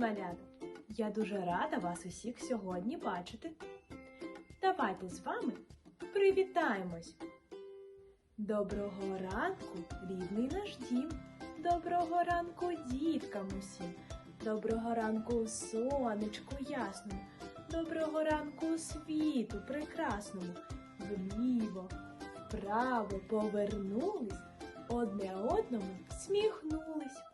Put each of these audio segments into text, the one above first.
малята! Я дуже рада вас усіх сьогодні бачити. Давайте з вами привітаємось. Доброго ранку, рідний наш дім. Доброго ранку, діткам усім. Доброго ранку, сонечку ясному. Доброго ранку, світу прекрасному. Вліво, вправо повернулись, одне одному сміхнулись.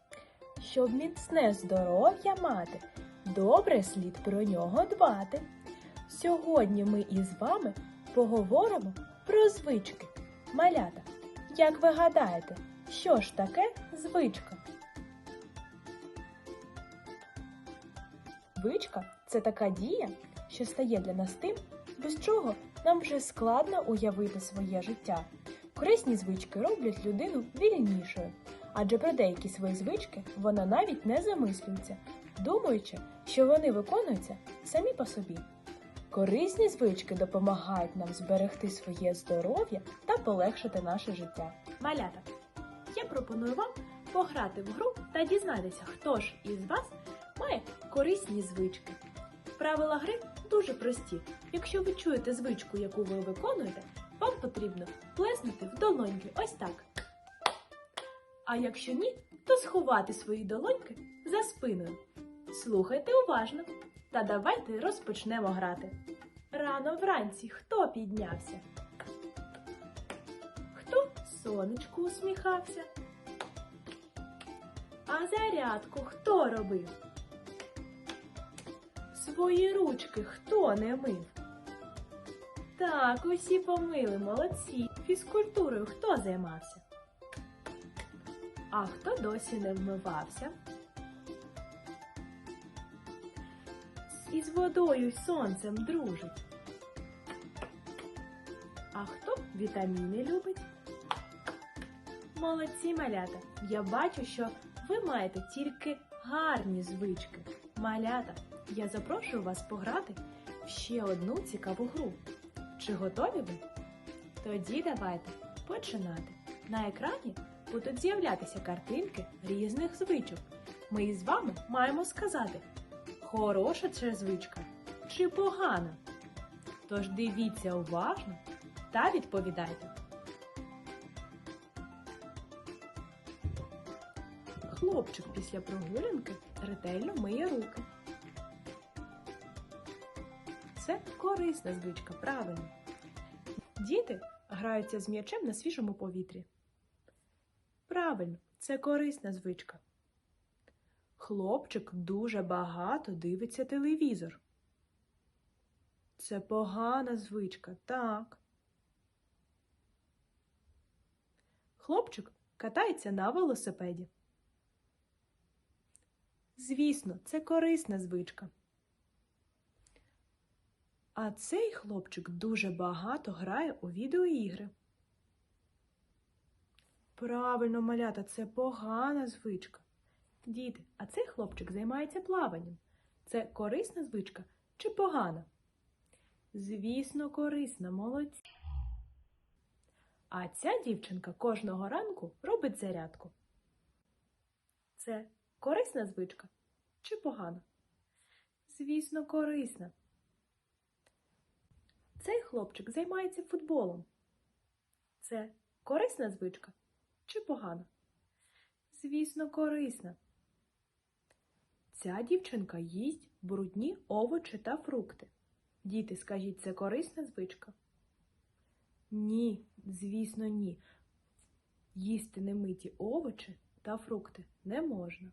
Щоб міцне здоров'я мати, добре слід про нього дбати. Сьогодні ми із вами поговоримо про звички. Малята, як ви гадаєте, що ж таке звичка? Звичка це така дія, що стає для нас тим, без чого нам вже складно уявити своє життя. Корисні звички роблять людину вільнішою, адже про деякі свої звички вона навіть не замислюється, думаючи, що вони виконуються самі по собі. Корисні звички допомагають нам зберегти своє здоров'я та полегшити наше життя. Малята, я пропоную вам пограти в гру та дізнатися, хто ж із вас має корисні звички. Правила гри дуже прості. Якщо ви чуєте звичку, яку ви виконуєте, вам потрібно плеснути в долоньки ось так. А якщо ні, то сховати свої долоньки за спиною. Слухайте уважно та давайте розпочнемо грати. Рано вранці хто піднявся? Хто сонечку усміхався? А зарядку хто робив? Свої ручки хто не мив? Так, усі помили, молодці. Фізкультурою хто займався? А хто досі не вмивався? Із водою й сонцем дружить. А хто вітаміни любить? Молодці малята! Я бачу, що ви маєте тільки гарні звички. Малята, я запрошую вас пограти в ще одну цікаву гру. Чи готові ви? Тоді давайте починати. На екрані будуть з'являтися картинки різних звичок. Ми із вами маємо сказати, хороша це звичка чи погана. Тож дивіться уважно та відповідайте. Хлопчик після прогулянки ретельно миє руки. Це корисна звичка, правильно. Діти граються з м'ячем на свіжому повітрі. Правильно, це корисна звичка. Хлопчик дуже багато дивиться телевізор. Це погана звичка, так. Хлопчик катається на велосипеді. Звісно, це корисна звичка. А цей хлопчик дуже багато грає у відеоігри. Правильно, малята, це погана звичка. Діти, а цей хлопчик займається плаванням. Це корисна звичка чи погана? Звісно, корисна, молодці. А ця дівчинка кожного ранку робить зарядку. Це корисна звичка чи погана? Звісно, корисна. Цей хлопчик займається футболом. Це корисна звичка чи погана? Звісно, корисна. Ця дівчинка їсть брудні овочі та фрукти. Діти, скажіть, це корисна звичка? Ні, звісно, ні. Їсти немиті овочі та фрукти не можна.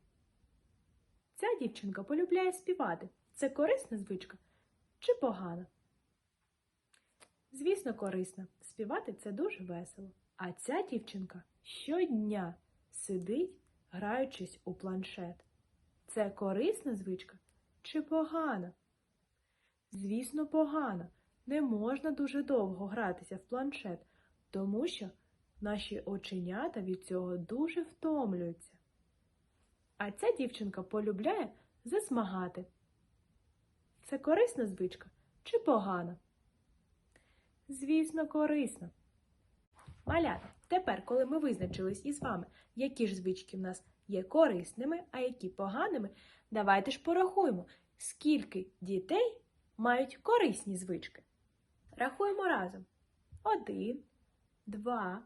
Ця дівчинка полюбляє співати. Це корисна звичка чи погана? Звісно, корисна. Співати це дуже весело. А ця дівчинка щодня сидить, граючись у планшет. Це корисна звичка чи погана? Звісно, погана. Не можна дуже довго гратися в планшет, тому що наші оченята від цього дуже втомлюються. А ця дівчинка полюбляє засмагати. Це корисна звичка чи погана? Звісно, корисна. Малята, тепер, коли ми визначились із вами, які ж звички в нас є корисними, а які поганими, Давайте ж порахуємо, скільки дітей мають корисні звички. Рахуємо разом. Один, два,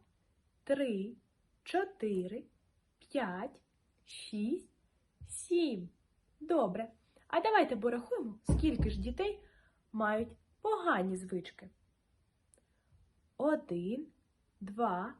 три, чотири, п'ять, шість, сім. Добре. А давайте порахуємо, скільки ж дітей мають погані звички. Один, два,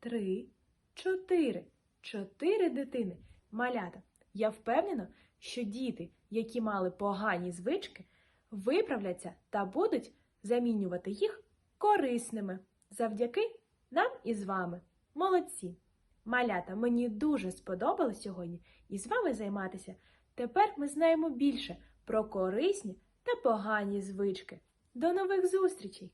три, чотири. Чотири дитини. Малята. Я впевнена, що діти, які мали погані звички, виправляться та будуть замінювати їх корисними завдяки нам і з вами. Молодці! Малята, мені дуже сподобалось сьогодні із вами займатися. Тепер ми знаємо більше про корисні та погані звички. До нових зустрічей!